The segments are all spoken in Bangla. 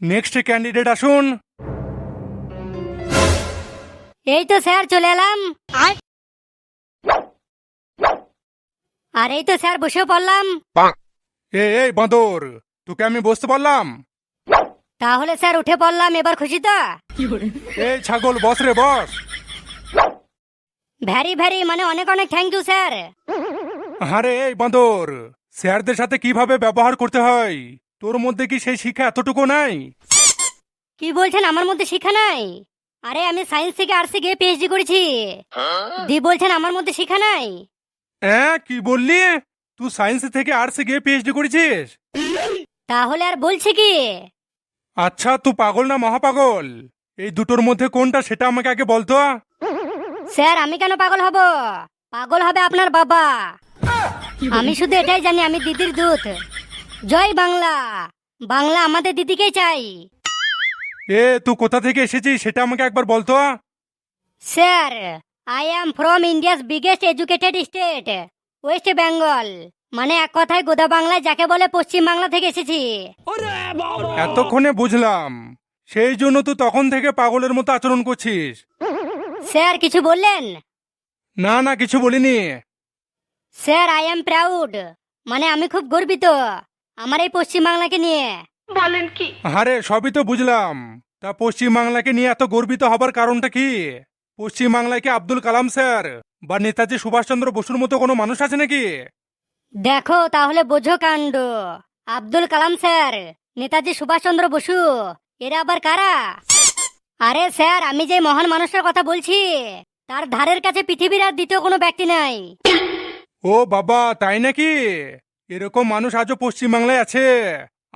নেক্সট ক্যান্ডিডেট আসুন। এই তো স্যার চলে এলাম। আর এই তো স্যার বসে পড়লাম। এ এই বাঁদর তোকে আমি বসতে পারলাম? তাহলে স্যার উঠে পড়লাম এবার খুশি তো? এই ছাগল বস রে বস। ভ্যারি ভ্যারি মানে অনেক অনেক থ্যাংক ইউ স্যার। আরে এই বাঁদর স্যারদের সাথে কীভাবে ব্যবহার করতে হয়? তোর মধ্যে কি সেই শিক্ষা এতটুকু নাই? কি বলছেন? আমার মধ্যে শিক্ষা নাই? আরে আমি সায়েন্স থেকে আর্টসে গিয়ে পিএইচডি করেছি। দি বলছেন আমার মধ্যে শিক্ষা নাই? হ্যাঁ কি বললি? তুই সায়েন্স থেকে আর্টসে গিয়ে পিএইচডি করেছিস? তাহলে আর বলছে কি? আচ্ছা তুই পাগল না মহাপাগল? এই দুটোর মধ্যে কোনটা সেটা আমাকে আগে বলতো স্যার আমি কেন পাগল হব? পাগল হবে আপনার বাবা। আমি শুধু এটাই জানি আমি দিদির দূত। জয় বাংলা। বাংলা আমাদের দিদিকেই চাই। এ তুই কোথা থেকে এসেছিস সেটা আমাকে একবার বলতো sir I am from India's biggest educated state West Bengal মানে এক কথায় গোদা বাংলায় যাকে বলে পশ্চিম বাংলা থেকে এসেছি। এতক্ষণে বুঝলাম। সেই জন্য তুই তখন থেকে পাগলের মতো আচরণ করছিস। স্যার কিছু বললেন? না না কিছু বলিনি। স্যার আই অ্যাম প্রাউড মানে আমি খুব গর্বিত। আমার এই পশ্চিম বাংলাকে নিয়ে আরে সবই তো বুঝলাম। তা পশ্চিম বাংলাকে নিয়ে এত গর্বিত হবার কারণটা কি? পশ্চিম বাংলায় কি আব্দুল কালাম স্যার বা নেতাজি সুভাষচন্দ্র বসুর মতো কোনো মানুষ আছে নাকি? দেখো তাহলে বোঝো কাণ্ড। আব্দুল কালাম স্যার নেতাজি সুভাষচন্দ্র বসু এরা আবার কারা? আরে স্যার আমি যে মহান মানুষটার কথা বলছি তার ধারের কাছে পৃথিবীর আর দ্বিতীয় কোনো ব্যক্তি নাই। ও বাবা তাই নাকি? এরকম মানুষ আজও পশ্চিম বাংলায় আছে।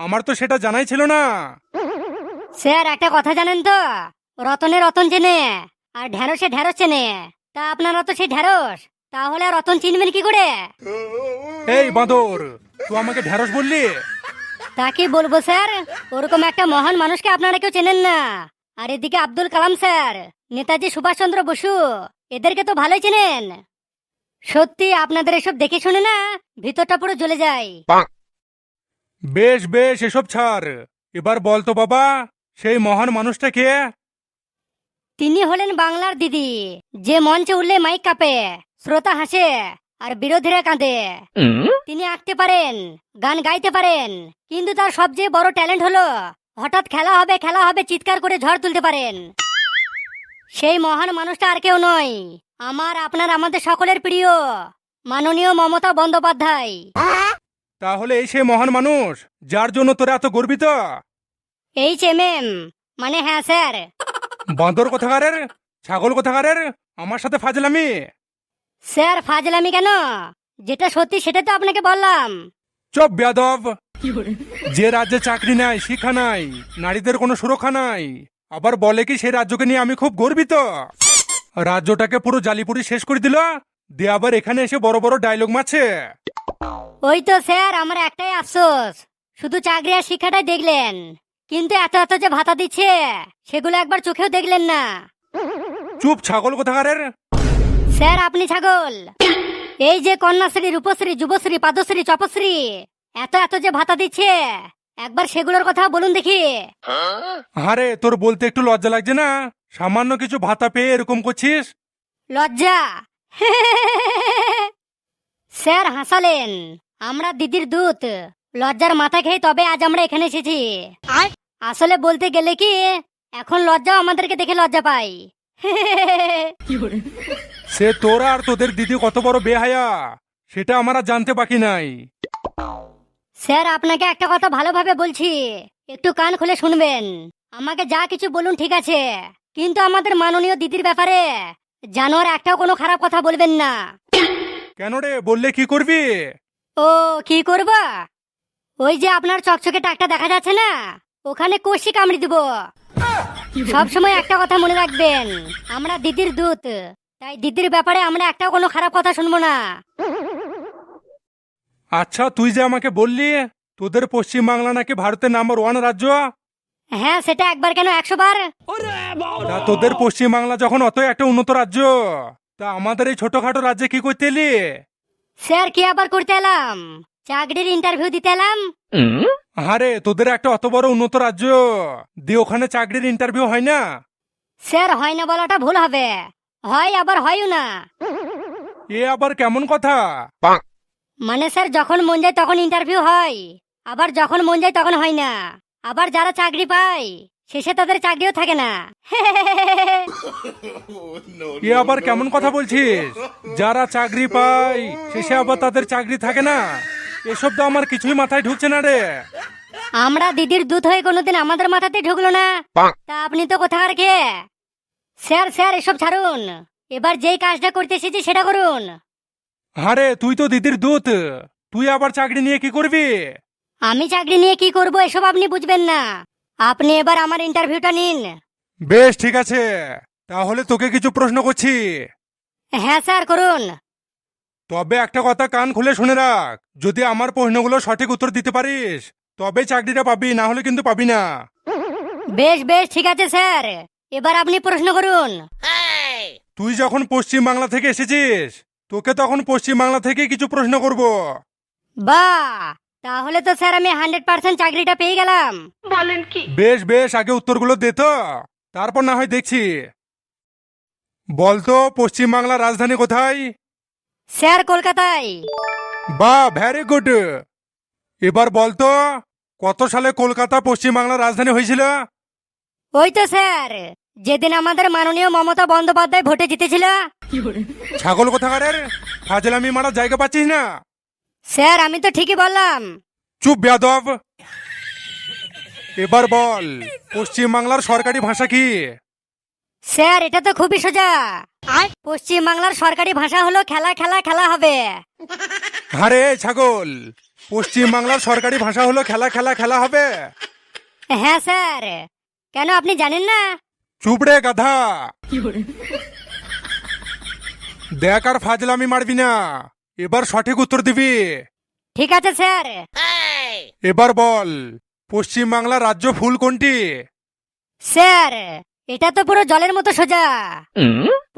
আমার তো সেটা জানাই ছিল না। স্যার একটা কথা জানেন তো? রতনে রতন চেনে আর ঢেঁড়সে ঢেঁড়স চেনে। তা আপনারা তো সেই ঢেঁড়স তাহলে রতন চিনবেন কি করে? এই বাঁদর তুই আমাকে ঢেঁড়স বললি? তা কি বলব স্যার? ওরকম একটা মহান মানুষকে আপনারা কেউ চেনেন না। আর এদিকে আব্দুল কালাম স্যার নেতাজি সুভাষচন্দ্র বসু এদেরকে তো ভালোই চেনেন। সত্যি আপনাদের এসব দেখে শুনে না ভিতরটা পুরো জ্বলে যায়। বেশ বেশ এসব ছাড়। এবার বল তো বাবা সেই মহান মানুষটা কে? তিনি হলেন বাংলার দিদি যে মঞ্চে উঠলে মাইক কাঁপে শ্রোতা হাসে আর বিরোধীরা কাঁদে। তিনি আঁকতে পারেন গান গাইতে পারেন কিন্তু তার সবচেয়ে বড় ট্যালেন্ট হলো হঠাৎ খেলা হবে খেলা হবে চিৎকার করে ঝড় তুলতে পারেন। সেই মহান মানুষটা আর কেউ নয় আমার আপনার আমাদের সকলের প্রিয় মাননীয় মমতা বন্দ্যোপাধ্যায়। তাহলে এই সে মহান মানুষ যার জন্য তোরা এত গর্বিত? এই এম মানে হ্যাঁ স্যার। বাঁদর কোথাকারের? ছাগল কোথাকারের? আমার সাথে ফাজলামি। স্যার ফাজলামি কেন? যেটা সত্যি সেটা তো আপনাকে বললাম। চপ বেয়াদব। যে রাজ্যে চাকরি নাই শিক্ষা নাই নারীদের কোনো সুরক্ষা নাই আবার বলে কি সেই রাজ্যকে নিয়ে আমি খুব গর্বিত? রাজ্যটাকে পুরো জালিপুরি শেষ করে দিল। দিয়ে আবার এখানে এসে বড় বড় ডায়লগ মারছে। ওই তো স্যার আমার একটাই আফসোস। শুধু চাকরি আর শিক্ষাটাই দেখলেন। কিন্তু এত এত যে ভাতা দিচ্ছে সেগুলো একবার চোখেও দেখলেন না। চুপ ছাগল কোথাকারের? স্যার আপনি ছাগল? এই যে কন্যাশ্রী রূপশ্রী যুবশ্রী পাদশ্রী চপশ্রী এত এত যে ভাতা দিচ্ছে একবার সেগুলোর কথা বলুন দেখি। আরে তোর বলতে একটু লজ্জা লাগছে না? সামান্য কিছু ভাতা পেয়ে এরকম করছিস? লজ্জা। স্যার হাসালেন। আমরা দিদির দূত। লজ্জার মাথা খেয়ে তবে আজ আমরা এখানে এসেছি। আসলে বলতে গেলে কি এখন লজ্জা আমাদেরকে দেখে লজ্জা পাই সে তোরা আর তোদের দিদি কত বড় বেহায়া সেটা আমার আর জানতে বাকি নাই। স্যার আপনাকে একটা কথা ভালোভাবে বলছি। একটু কান খুলে শুনবেন। আমাকে যা কিছু বলুন ঠিক আছে। কিন্তু আমাদের মাননীয় দিদির ব্যাপারে জানোয়ার একটাও কোনো খারাপ কথা বলবেন না। কেন রে? বললে কি করবি? ও কি করব? ওই যে আপনার চকচকে টাকটা দেখা যাচ্ছে না? ওখানে কষি কামড়ি দিব। সব সময় একটা কথা মনে রাখবেন আমরা দিদির দূত। তাই দিদির ব্যাপারে আমরা একটাও কোনো খারাপ কথা শুনব না। আচ্ছা তুই যে আমাকে বললি তোদের পশ্চিম বাংলা নাকি ভারতের নাম্বার ওয়ান রাজ্য? হ্যাঁ সেটা একবার কেন? একশো বার? তা তোদের পশ্চিম বাংলা যখন অত একটা উন্নত রাজ্য তা আমাদের এই ছোটখাটো রাজ্যে কি করতে এলি? স্যার কি আবার করতে এলাম? চাকরির ইন্টারভিউ দিতে এলাম? আরে তোদের একটা অত বড় উন্নত রাজ্য দিয়ে ওখানে চাকরির ইন্টারভিউ হয় না? স্যার হয় না বলাটা ভুল হবে। হয় আবার হয়ও না। এ আবার কেমন কথা? মানে স্যার যখন মন যায় তখন ইন্টারভিউ হয়। আবার যখন মন যায় তখন হয় না। আবার যারা চাকরি পায় শেষে তাদের চাকরিও থাকে না। এ আবার কেমন কথা বলছিস? যারা চাকরি পায় শেষে আবার তাদের চাকরি থাকে না। এসব তো আমার কিছুই মাথায় ঢুকছে না রে। আমরা দিদির দুধ হয়ে কোনোদিন আমাদের মাথাতে ঢুকলো না। তা আপনি তো কোথাকার কে? স্যার স্যার এসব ছাড়ুন। এবার যেই কাজটা করতে এসেছি সেটা করুন। আরে তুই তো দিদির দূত তুই আবার চাকরি নিয়ে কি করবি? আমি চাকরি নিয়ে কি করব এসব আপনি বুঝবেন না। আপনি এবার আমার ইন্টারভিউটা নিন। বেশ ঠিক আছে। তাহলে তোকে কিছু প্রশ্ন করছি। হ্যাঁ স্যার করুন। তবে একটা কথা কান খুলে শুনে রাখ। যদি আমার প্রশ্নগুলো সঠিক উত্তর দিতে পারিস তবে চাকরিটা পাবি না হলে কিন্তু পাবি না। বেশ বেশ ঠিক আছে স্যার। এবার আপনি প্রশ্ন করুন। তুই যখন পশ্চিম বাংলা থেকে এসেছিস তোকে তখন পশ্চিম বাংলা থেকে কিছু প্রশ্ন করব। বা তাহলে তো স্যার আমি হান্ড্রেড পার্সেন্ট চাকরিটা পেয়ে গেলাম। বলেন কি? বেশ বেশ আগে উত্তরগুলো দে তো। তারপর না হয় দেখছি। বলতো পশ্চিম বাংলার রাজধানী কোথায়? স্যার কলকাতায়। বা ভ্যারি গুড। এবার বলতো কত সালে কলকাতা পশ্চিম বাংলার রাজধানী হয়েছিল? ওই তো স্যার যেদিন আমাদের মাননীয় মমতা বন্দ্যোপাধ্যায় ভোটে জিতেছিল। ছাগল কোথাকারের? ফাজলামি মারা জায়গা পাচ্ছিস না? স্যার আমি তো ঠিকই বললাম। চুপ বেয়াদব। এবার বল পশ্চিম বাংলার সরকারি ভাষা কি? স্যার এটা তো খুবই সোজা। পশ্চিম বাংলার সরকারি ভাষা হলো খেলা খেলা খেলা হবে। আরে ছাগল পশ্চিম বাংলার সরকারি ভাষা হলো খেলা খেলা খেলা হবে। হ্যাঁ স্যার। কেন আপনি জানেন না? চুপ রে গাধা। দেখ আর ফাজলামি মারবি না। এবার সঠিক উত্তর দিবি। ঠিক আছে স্যার। এবার বল পশ্চিম বাংলার রাজ্য ফুল কোনটি? স্যার এটা তো পুরো জলের মতো সোজা।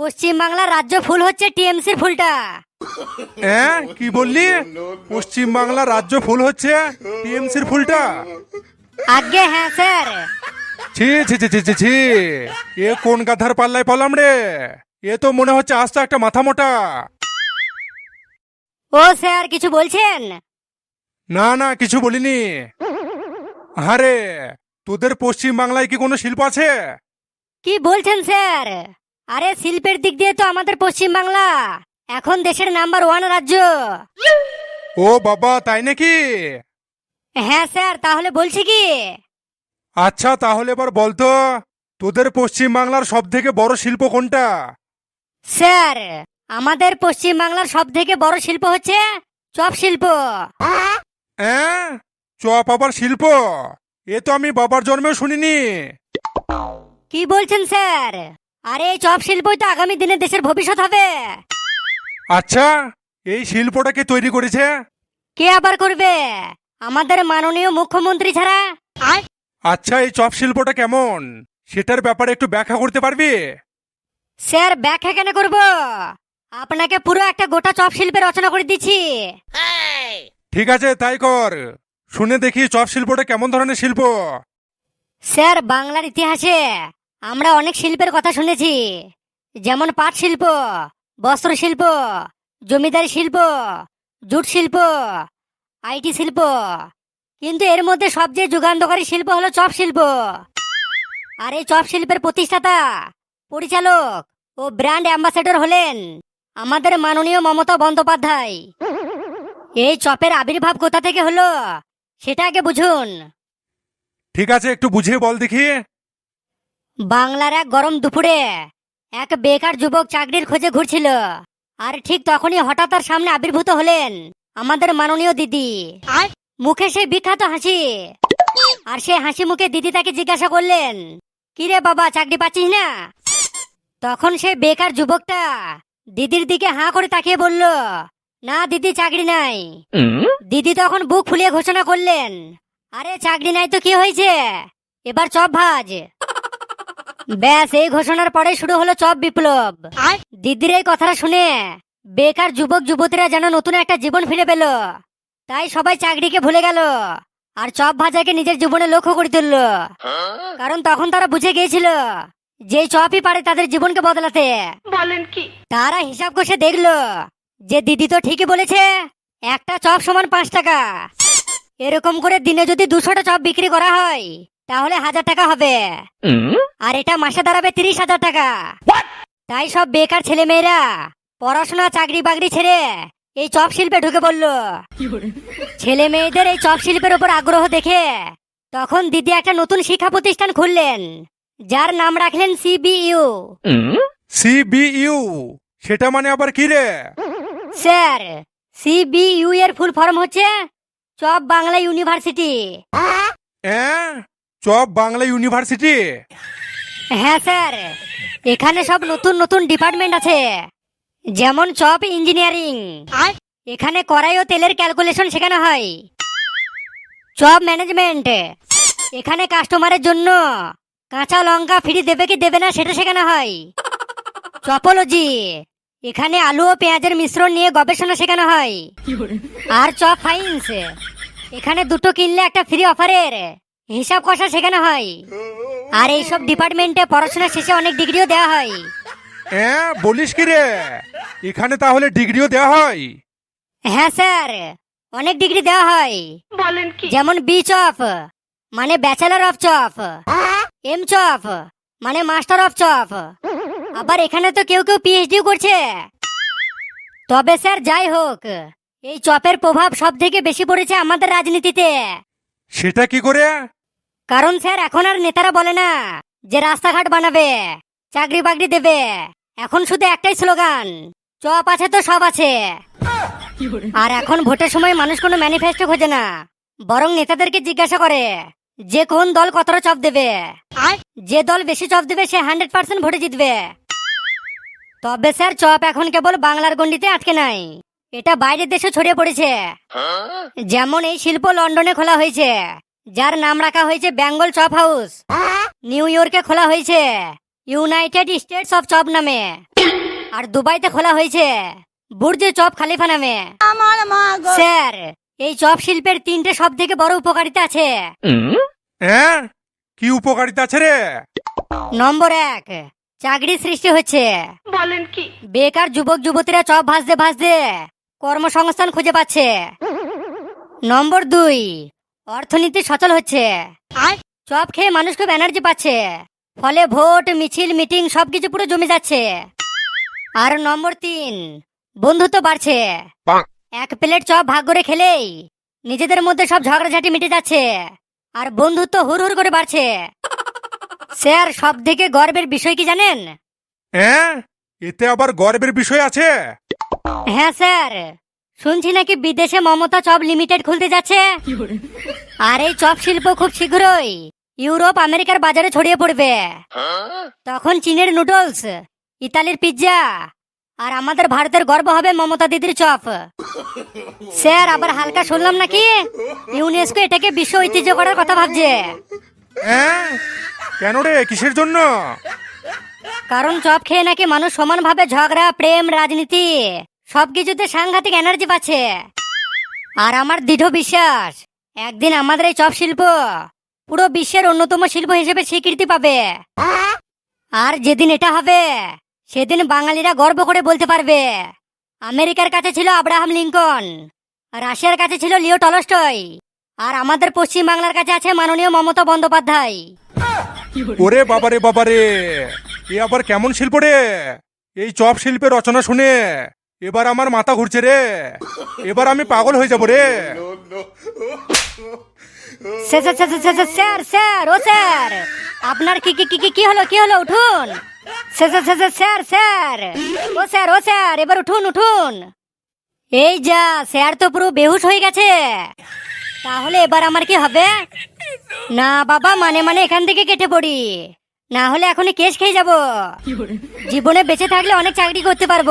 পশ্চিম বাংলার রাজ্য ফুল হচ্ছে টিএমসির ফুলটা। হ্যাঁ কি বললি? পশ্চিম বাংলার রাজ্য ফুল হচ্ছে টিএমসির ফুলটা। আগে হ্যাঁ স্যার। ছি ছি ছি ছি ছি ছি। এ কোন গাধার পাল্লায় পলাম রে? এ তো মনে হচ্ছে আস্তে একটা মাথা মোটা। ও স্যার কিছু বলছেন? না না কিছু বলিনি। আরে তোদের পশ্চিম বাংলায় কি কোনো শিল্প আছে? কি বলছেন স্যার? আরে শিল্পের দিক দিয়ে তো আমাদের পশ্চিম বাংলা এখন দেশের নাম্বার ওয়ান রাজ্য। ও বাবা তাই নাকি? হ্যাঁ স্যার তাহলে বলছি কি? আচ্ছা তাহলে এবার বলতো তোদের পশ্চিম বাংলার সব থেকে বড় শিল্প কোনটা? স্যার আমাদের পশ্চিম বাংলার সব থেকে বড় শিল্প হচ্ছে চপ শিল্প। হ্যাঁ? চপ আবার শিল্প? এ তো আমি বাবার জন্মেও শুনিনি। কি বলছেন স্যার? আরে এই চপ শিল্পই তো আগামী দিনে দেশের ভবিষ্যৎ হবে। আচ্ছা এই শিল্পটাকে তৈরি করেছে? কে আবার করবে? আমাদের মাননীয় মুখ্যমন্ত্রী ছাড়া। আচ্ছা এই চপ শিল্পটা কেমন? সেটার ব্যাপারে একটু ব্যাখ্যা করতে পারবি? স্যার ব্যাখ্যা কেন করব? আপনাকে পুরো একটা গোটা চপ শিল্পের রচনা করে দিচ্ছি। ঠিক আছে তাই কর। শুনে দেখি চপ শিল্পটা কেমন ধরনের শিল্প? স্যার বাংলার ইতিহাসে আমরা অনেক শিল্পের কথা শুনেছি। যেমন পাট শিল্প বস্ত্র শিল্প জমিদারি শিল্প জুট শিল্প আইটি শিল্প। কিন্তু এর মধ্যে সবচেয়ে যুগান্তকারী শিল্প হলো চপ শিল্প। আর এই চপ শিল্পের প্রতিষ্ঠাতা পরিচালক ও ব্র্যান্ড অ্যাম্বাসেডর হলেন আমাদের মাননীয় মমতা বন্দ্যোপাধ্যায়। এই চপের আবির্ভাব কোথা থেকে হলো? সেটা আগে বুঝুন। ঠিক আছে একটু বুঝিয়ে বল দেখি। বাংলার এক গরম দুপুরে এক বেকার যুবক চাকরির খোঁজে ঘুরছিল। আর ঠিক তখনই হঠাৎ তার সামনে আবির্ভূত হলেন আমাদের মাননীয় দিদি। মুখে সেই বিখ্যাত হাসি। আর সেই হাসি মুখে দিদি তাকে জিজ্ঞাসা করলেন কিরে বাবা চাকরি পাচ্ছিস না? তখন সেই বেকার যুবকটা দিদির দিকে হাঁ করে তাকিয়ে বলল না দিদি চাকরি নাই। দিদি তখন বুক ফুলিয়ে ঘোষণা করলেন আরে চাকরি নাই তো কি হয়েছে? এবার চপ ভাজ। ব্যাস এই ঘোষণার পরে শুরু হলো চপ বিপ্লব। দিদির এই কথাটা শুনে বেকার যুবক যুবতীরা যেন নতুন একটা জীবন ফিরে পেল। তাই সবাই চাকরিকে ভুলে গেল আর চপ ভাজাকে নিজের জীবনে লক্ষ্য করে তুলল। কারণ তখন তারা বুঝে গিয়েছিল যে চপই পারে তাদের জীবনকে বদলাতে। বলেন কি? তারা হিসাব কষে দেখল যে দিদি তো ঠিকই বলেছে একটা চপ সমান পাঁচ টাকা। এরকম করে দিনে যদি দুশোটা চপ বিক্রি করা হয় তাহলে হাজার টাকা হবে। আর এটা মাসে দাঁড়াবে তিরিশ হাজার টাকা। তাই সব বেকার ছেলে মেয়েরা পড়াশোনা চাকরি বাকরি ছেড়ে এই চপ শিল্পে ঢুকে পড়ল। ছেলে মেয়েদের এই চপ শিল্পের উপর আগ্রহ দেখে তখন দিদি একটা নতুন শিক্ষা প্রতিষ্ঠান খুললেন। যার নাম রাখলেন সিবিইউ সিবিইউ সেটা মানে আবার কি রে? স্যার সিবিইউ এর ফুল ফর্ম হচ্ছে চপ বাংলা ইউনিভার্সিটি। হ্যাঁ? Chop Bangla university? হ্যাঁ স্যার এখানে সব নতুন নতুন ডিপার্টমেন্ট আছে যেমন চপ ইঞ্জিনিয়ারিং। এখানে কড়াই ও তেলের ক্যালকুলেশন শেখানো হয়। চপ ম্যানেজমেন্ট এখানে কাস্টমারের জন্য কাঁচা লঙ্কা ফ্রি দেবে কি দেবে না সেটা শেখানো হয়। চপোলজি এখানে আলু ও পেঁয়াজের মিশ্রণ নিয়ে গবেষণা শেখানো হয়। আর চপ ফাইন্স এখানে দুটো কিনলে একটা ফ্রি অফারের হিসাব কষা শেখানো হয়। আর এইসব ডিপার্টমেন্টে পড়াশোনা শেষে অনেক ডিগ্রিও দেওয়া হয়। হ্যাঁ বলিস কি রে? এখানে তাহলে ডিগ্রিও দেওয়া হয়? হ্যাঁ স্যার অনেক ডিগ্রি দেওয়া হয়। বলেন কি? যেমন বি চপ মানে bachelor of chop. M chop মানে মাস্টার অফ চপ। আবার এখানে তো কেউ কেউ পিএইচডিও করছে। তবে স্যার যাই হোক এই চপের প্রভাব সব থেকে বেশি পড়েছে আমাদের রাজনীতিতে। সেটা কি করে? কারণ স্যার এখন আর নেতারা বলে না যে রাস্তাঘাট বানাবে চাকরি বাকরি দেবে। এখন শুধু একটাই স্লোগান চপ আছে তো সব আছে। আর এখন ভোটের সময় মানুষ কোনো ম্যানিফেস্টো খোঁজে না বরং নেতাদেরকে জিজ্ঞাসা করে। যে কোন দল কতটা চপ দেবে? যে দল বেশি চপ দেবে সে হান্ড্রেড পার্সেন্ট ভোটে জিতবে। তবে স্যার চপ এখন কেবল বাংলার গন্ডিতে আটকে নাই। এটা বাইরের দেশে ছড়িয়ে পড়েছে। যেমন এই শিল্প লন্ডনে খোলা হয়েছে যার নাম রাখা হয়েছে বেঙ্গল চপ হাউস। নিউ ইয়র্কে খোলা হয়েছে ইউনাইটেড স্টেটস অফ চপ নামে। আর দুবাইতে খোলা হয়েছে বুর্জে চপ খালিফা নামে। স্যার এই চপ শিল্পের তিনটে সব থেকে বড় উপকারিতা আছে। হ্যাঁ? কি উপকারিতা আছে রে? নম্বর এক চাকরি সৃষ্টি হচ্ছে। বলেন কি? বেকার যুবক যুবতীরা চপ ভাজতে ভাজতে কর্মসংস্থান খুঁজে পাচ্ছে। নম্বর দুই অর্থনীতি সচল হচ্ছে। চপ খেয়ে মানুষ খুব এনার্জি পাচ্ছে। ফলে ভোট মিছিল মিটিং সবকিছু পুরো জমে যাচ্ছে। আর নম্বর তিন বন্ধুত্ব বাড়ছে। এক প্লেট চপ ভাগ করে খেলেই নিজেদের মধ্যে সব ঝগড়াঝাটি মিটে যাচ্ছে আর বন্ধুত্ব হুর হুর করে বাড়ছে। স্যার সব থেকে গর্বের বিষয় কি জানেন? হ্যাঁ? এতে আবার গর্বের বিষয় আছে? হ্যাঁ স্যার। শুনছি নাকি বিদেশে মমতা চপ লিমিটেড খুলতে যাচ্ছে? আর এই চপ শিল্প খুব শীঘ্রই ইউরোপ আমেরিকার বাজারে ছড়িয়ে পড়বে। তখন চীনের নুডলস ইতালির পিৎজা আর আমাদের ভারতের গর্ব হবে মমতা দিদির চপ। স্যার আবার হালকা শুনলাম নাকি? ইউনেস্কো এটাকে বিশ্ব ঐতিহ্য করার কথা ভাবছে। হ্যাঁ? কেন রে? কিসের জন্য? কারণ চপ খেয়ে নাকি মানুষ সমানভাবে ঝগড়া প্রেম রাজনীতি সবকিছুতে সাংঘাতিক এনার্জি পাচ্ছে। আর আমার দৃঢ় বিশ্বাস একদিন আমাদের এই চপ শিল্প পুরো বিশ্বের অন্যতম শিল্প হিসেবে স্বীকৃতি পাবে। আর যেদিন এটা হবে সেদিন বাঙালিরা গর্ব করে বলতে পারবে। আমেরিকার কাছে ছিল আব্রাহাম লিঙ্কন রাশিয়ার কাছে ছিল লিও টলস্টয় আর আমাদের পশ্চিম বাংলার কাছে আছে মাননীয় মমতা বন্দ্যোপাধ্যায়। ওরে বাবারে বাবারে এ আবার কেমন শিল্প রে? এই চপ শিল্পের রচনা শুনে এবার আমার মাথা ঘুরছে রে। এবার আমি পাগল হয়ে যাব রে। স্যার স্যার, স্যার, ও স্যার আপনার কি কি কি কি হলো কি হলো উঠুন। স্যার স্যার, ও স্যার ও স্যার এবার উঠুন উঠুন। এই যা স্যার তো পুরো বেহুশ হয়ে গেছে। তাহলে এবার আমার কি হবে? না বাবা মানে মানে এখান থেকে কেটে পড়ি। না হলে এখনই কেস খেয়ে যাব। জীবনে বেঁচে থাকলে অনেক চাকরি করতে পারব।